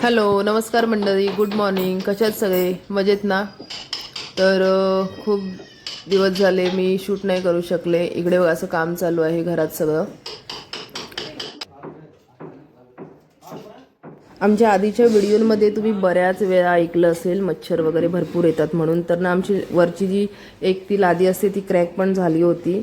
Hello नमस्कार मंडळी good morning. कशात सगळे? मजेत ना? तर खूप दिवस झाले मी शूट नाही करू शकले. इकडे असं काम चालू आहे घरात सगळं. आमच्या आधीच्या व्हिडिओमध्ये तुम्ही बऱ्याच वेळा ऐकलं असेल मच्छर वगैरे भरपूर येतात म्हणून. तर ना आमची वरची जी एक ती लादी असते ती क्रॅक पण झाली होती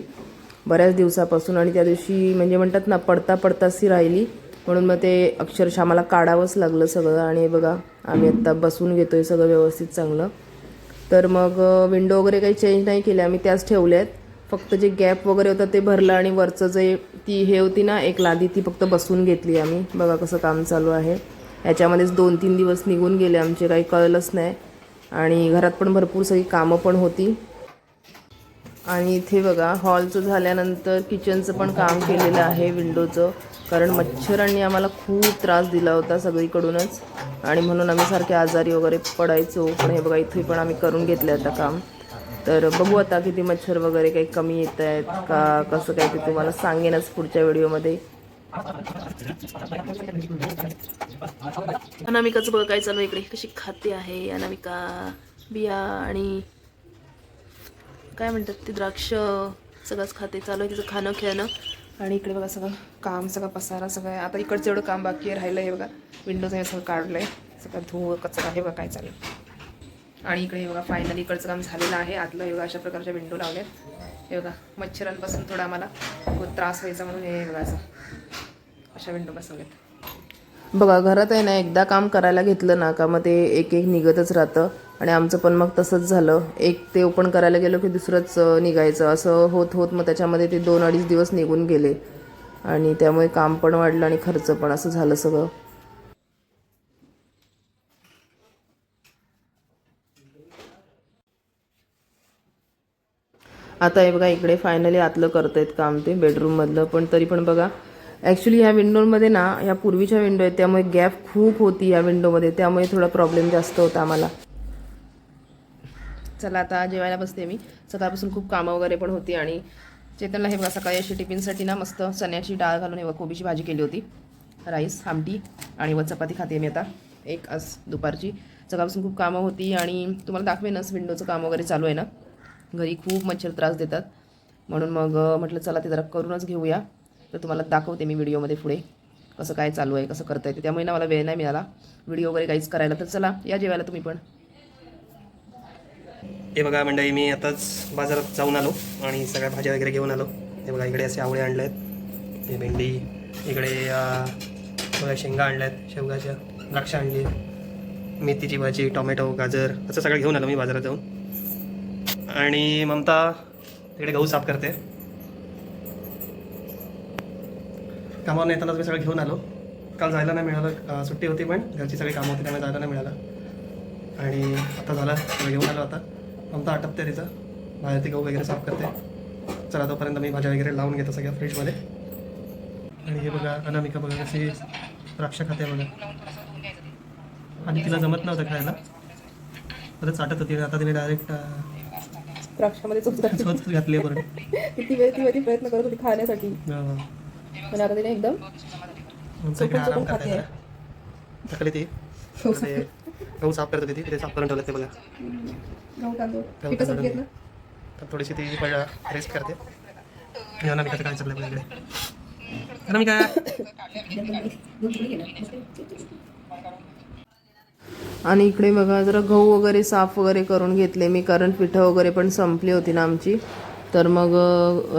बऱ्याच दिवसापासून. आणि त्या दिवशी म्हणजे म्हणतात ना पडता पडताच राहिली. म्हणून मग ते अक्षरशः आम्हाला काढावंच लागलं सगळं. आणि बघा आम्ही आत्ता बसून घेतो आहे सगळं व्यवस्थित चांगलं. तर मग विंडो वगैरे काही चेंज नाही केल्या. आम्ही त्याच ठेवल्या आहेत. फक्त जे गॅप वगैरे होतं ते भरलं आणि वरचं जे ती हे होती ना एक लादी ती फक्त बसून घेतली आम्ही. बघा कसं काम चालू आहे. याच्यामध्येच दोन तीन दिवस निघून गेले आमचे काही कळलंच नाही. आणि घरात पण भरपूर सगळी कामं पण होती. आणि इथे बघा हॉलचं झाल्यानंतर किचनचं पण काम केलेलं आहे विंडोचं कारण मच्छरांनी आम्हाला खूप त्रास दिला होता सगळीकडूनच. आणि म्हणून आम्ही सारखे आजारी वगैरे पडायचो. पण हे बघा इथे पण आम्ही करून घेतलं आता काम. तर बघू आता किती मच्छर वगैरे काही कमी येत आहेत का कसं काय ते तुम्हाला सांगेनच पुढच्या व्हिडिओमध्ये. अनामिकाचं बघा काय चालू इकडे. कशी खाते आहे अनामिका बिया आणि काय म्हणतात ते द्राक्ष सगळंच खाते. चालू आहे तिचं खाणं खेळणं आणि इकडे बघा सगळं काम सगळं पसारा सगळं. आहे आता इकडचं एवढं काम बाकी आहे राहिलं आहे बघा. विंडोज हे सगळं काढलं आहे सगळं धुवं कचरा आहे बघा काय चालेल आणि इकडे हे बघा फायनली इकडचं काम झालेलं आहे. आतलं हे बघा अशा प्रकारच्या विंडो लावल्यात. हे बघा मच्छरांपासून थोडा आम्हाला खूप त्रास व्हायचा म्हणून हे बघा असं. अशा विंडो बसवल्यात. बघा घरात आहे ना एकदा काम करायला घेतलं ना का मग ते एक एक निघतच राहतं. आणि आमचं पण मग तसंच झालं. एक ते ओपन करायला गेलो की दुसरंच निघायचं. असं होत होत मग त्याच्यामध्ये ते दोन अडीच दिवस निघून गेले. आणि त्यामुळे काम पण वाढलं आणि खर्च पण असं झालं सगळं. आता हे बघा इकडे फायनली आतलं करतायत काम ते बेडरूममधलं पण तरी पण बघा ॲक्च्युली ह्या विंडोमध्ये ना ह्या पूर्वीच्या विंडो आहेत त्यामुळे गॅप खूप होती या विंडोमध्ये त्यामुळे थोडा प्रॉब्लेम जास्त होता आम्हाला. चला आता जेवायला बसते मी. सकाळपासून खूप कामं वगैरे पण होती आणि चेतनला हे बघा सकाळी अशी टिफिनसाठी ना मस्त चण्याची डाळ घालून हे कोबीची भाजी केली होती. राईस आमटी आणि व चपाती खाते मी आता. एक आज दुपारची. सकाळपासून खूप कामं होती आणि तुम्हाला दाखवेनच विंडोचं काम वगैरे चालू आहे ना. घरी खूप मच्छर त्रास देतात. म्हणून मग म्हटलं चला ते जरा करूनच घेऊया. तर तुम्हाला दाखवते मी व्हिडिओमध्ये पुढे कसं काय चालू आहे कसं करता येते त्यामुळे ना मला वेळ नाही मिळाला. व्हिडिओ वगैरे काहीच करायला तर चला या जेवायला तुम्ही पण. हे बघा मंडळी मी आताच बाजारात जाऊन आलो आणि सगळ्या भाज्या वगैरे घेऊन आलो. हे बघा इकडे असे आवळे आणले आहेत हे भेंडी इकडे बघा शेंगा आणल्या आहेत शेवगाच्या द्राक्ष आणली मेथीची भाजी टोमॅटो गाजर असं सगळं घेऊन आलो मी बाजारात जाऊन. आणि ममता तिकडे गहू साफ करते. कामावर येतानाच मी सगळं घेऊन आलो. काल जायला नाही मिळालं सुट्टी होती पण घरची सगळी कामं होती त्यामुळे जायला नाही मिळालं. आणि आता झालं सगळं घेऊन आलो आता. ममता आटपते तिचं बाहेर ती गहू वगैरे साफ करते. चला तोपर्यंत मी भाज्या वगैरे लावून घेतो सगळ्या फ्रीजमध्ये. आणि हे बघा अनामिका बघा कशी द्राक्ष खाते बघा. आणि तिला जमत नव्हतं खायला. परत चाटत होती. आता तिने डायरेक्ट द्राक्षामध्ये घातली. बरं. किती वेळ ती वेळी प्रयत्न करत होती खाण्यासाठी. हां. पण आता तिने एकदम आराम करते. सकाळी ती ते गहू साफ करत होती ते साफ करून ठेवलं ते बघा. गहू. घेतलं? तर थोडीशी ती पहिला रेस्ट करते. आणि अनामिकाचं काय चाललंय बघा. इकडे अनामिका आणि इकडे बघा जरा गहू वगैरे साफ वगैरे करून घेतले मी कारण पिठं वगैरे पण संपली होती ना आमची. तर मग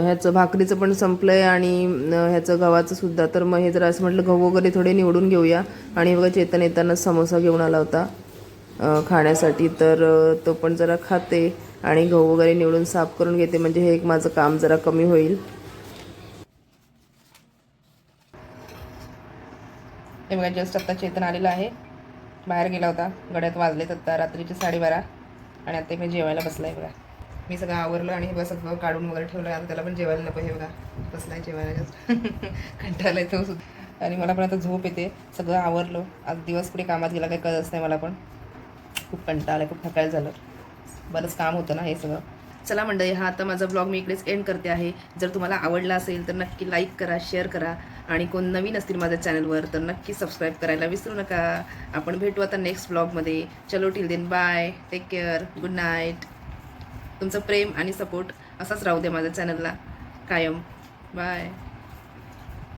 ह्याचं भाकरीचं पण संपलं आहे आणि ह्याचं गव्हाचं सुद्धा. तर मग हे जरा असं म्हटलं गहू वगैरे थोडे निवडून घेऊया. आणि बघा चेतन येताना समोसा घेऊन आला होता खाण्यासाठी. तर तो पण जरा खाते आणि गहू वगैरे निवडून साफ करून घेते. म्हणजे हे एक माझं काम जरा कमी होईल. ते बघा जस्ट आत्ता चेतन आलेला आहे. बाहेर गेला होता. गड्यात वाजले तर रात्रीचे साडेबारा. आणि आता मी जेवायला बसलाय बघा. मी सगळं आवरलं आणि बस काढून वगैरे ठेवलं. आता त्याला पण जेवायला नको हे बघा. बसलाय जेवायला. जास्त कंटाळला तो सुद्धा. आणि मला पण आता झोप येते. सगळं आवरलं. आज दिवस पुढे कामात गेला काही कळत नाही मला पण. खूप कंटाळलं खूप थकायला झालं. बरंच काम होतं ना हे सगळं. चला मंडळी हा आता माझा ब्लॉग मी इकडेच एंड करते आहे. जर तुम्हाला आवडला असेल तर नक्की लाईक करा शेअर करा. आणि कोण नवीन असतील माझ्या चॅनलवर तर नक्की सबस्क्राईब करायला विसरू नका. आपण भेटू आता नेक्स्ट ब्लॉगमध्ये चलो till then bye take care good night तुमचं प्रेम आणि सपोर्ट असाच राहू दे माझ्या चॅनलला. कायम. बाय.